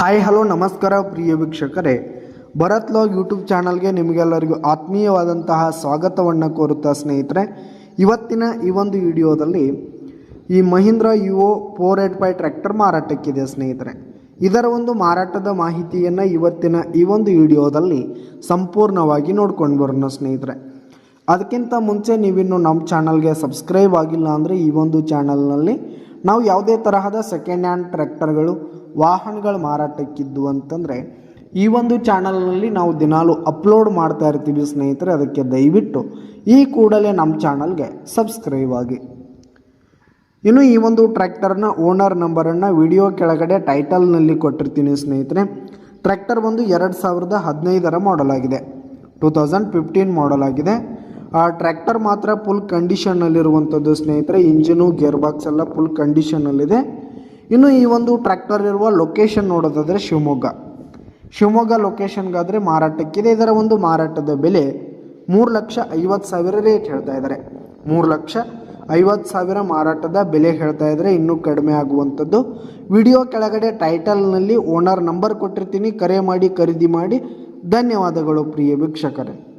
Hi, hello, ನಮಸ್ಕಾರ ಪ್ರಿಯ ವೀಕ್ಷಕರೇ. Bharat log YouTube ಚಾನಲ್ಗೆ ನಿಮಗೆಲ್ಲರಿಗೂ ಆತ್ಮೀಯವಾದಂತಹ ಸ್ವಾಗತವನ್ನು ಕೋರುತ್ತಾ ಸ್ನೇಹಿತರೆ. ಇವತ್ತಿನ ಈ ಒಂದು ವಿಡಿಯೋದಲ್ಲಿ ಈ Mahindra U four eight five tractor ಮಾರಾಟಕ್ಕಿದೆ ಸ್ನೇಹಿತರೆ. ಇದರ ಒಂದು ಮಾರಾಟದ ಮಾಹಿತಿಯನ್ನು ಇವತ್ತಿನ ಈ ಒಂದು ವಿಡಿಯೋದಲ್ಲಿ ಸಂಪೂರ್ಣವಾಗಿ ನೋಡ್ಕೊಂಡು ಬರೋಣ ಸ್ನೇಹಿತರೆ. ಅದಕ್ಕಿಂತ ಮುಂಚೆ ನೀವಿನ್ನು ನಮ್ಮ ಚಾನಲ್ಗೆ ಸಬ್ಸ್ಕ್ರೈಬ್ ಆಗಿಲ್ಲ ಅಂದರೆ ಈ ಒಂದು ಚಾನಲ್ನಲ್ಲಿ ನಾವು ಯಾವುದೇ ತರಹದ ಸೆಕೆಂಡ್ ಹ್ಯಾಂಡ್ ಟ್ರ್ಯಾಕ್ಟರ್ಗಳು ವಾಹನಗಳು ಮಾರಾಟಕ್ಕಿದ್ದು ಅಂತಂದರೆ, ಈ ಒಂದು ಚಾನಲ್ನಲ್ಲಿ ನಾವು ದಿನಾಲು ಅಪ್ಲೋಡ್ ಮಾಡ್ತಾ ಇರ್ತೀವಿ ಸ್ನೇಹಿತರೆ, ಅದಕ್ಕೆ ದಯವಿಟ್ಟು ಈ ಕೂಡಲೇ ನಮ್ಮ ಚಾನಲ್ಗೆ ಸಬ್ಸ್ಕ್ರೈಬ್ ಆಗಿ. ಇನ್ನು ಈ ಒಂದು ಟ್ರ್ಯಾಕ್ಟರ್ನ ಓನರ್ ನಂಬರನ್ನು ವಿಡಿಯೋ ಕೆಳಗಡೆ ಟೈಟಲ್ನಲ್ಲಿ ಕೊಟ್ಟಿರ್ತೀನಿ ಸ್ನೇಹಿತರೆ. ಟ್ರ್ಯಾಕ್ಟರ್ ಬಂದು ಎರಡು ಸಾವಿರದ ಹದಿನೈದರ ಮಾಡಲ್ ಆಗಿದೆ. ಟೂ ತೌಸಂಡ್ ಫಿಫ್ಟೀನ್ ಮಾಡಲ್ ಆಗಿದೆ. ಆ ಟ್ರ್ಯಾಕ್ಟರ್ ಮಾತ್ರ ಫುಲ್ ಕಂಡೀಷನ್ನಲ್ಲಿರುವಂಥದ್ದು ಸ್ನೇಹಿತರೆ ಇಂಜಿನು ಗೇರ್ ಬಾಕ್ಸ್ ಎಲ್ಲ ಫುಲ್ ಕಂಡೀಷನ್ನಲ್ಲಿದೆ ಇನ್ನು ಈ ಒಂದು ಟ್ರ್ಯಾಕ್ಟರ್ ಇರುವ ಲೊಕೇಶನ್ ನೋಡೋದಾದರೆ ಶಿವಮೊಗ್ಗ. ಶಿವಮೊಗ್ಗ ಲೊಕೇಶನ್ಗಾದರೆ ಮಾರಾಟಕ್ಕಿದೆ. ಇದರ ಒಂದು ಮಾರಾಟದ ಬೆಲೆ ಮೂರು ಲಕ್ಷ ಐವತ್ತು ಸಾವಿರ ರೇಟ್ ಹೇಳ್ತಾ ಇದ್ದಾರೆ. ಮೂರು ಲಕ್ಷ ಐವತ್ತು ಸಾವಿರ ಮಾರಾಟದ ಬೆಲೆ ಹೇಳ್ತಾ ಇದ್ದರೆ. ಇನ್ನೂ ಕಡಿಮೆ ಆಗುವಂಥದ್ದು ವಿಡಿಯೋ ಕೆಳಗಡೆ ಟೈಟಲ್ನಲ್ಲಿ ಓನರ್ ನಂಬರ್ ಕೊಟ್ಟಿರ್ತೀನಿ. ಕರೆ ಮಾಡಿ, ಖರೀದಿ ಮಾಡಿ. ಧನ್ಯವಾದಗಳು ಪ್ರಿಯ ವೀಕ್ಷಕರೇ.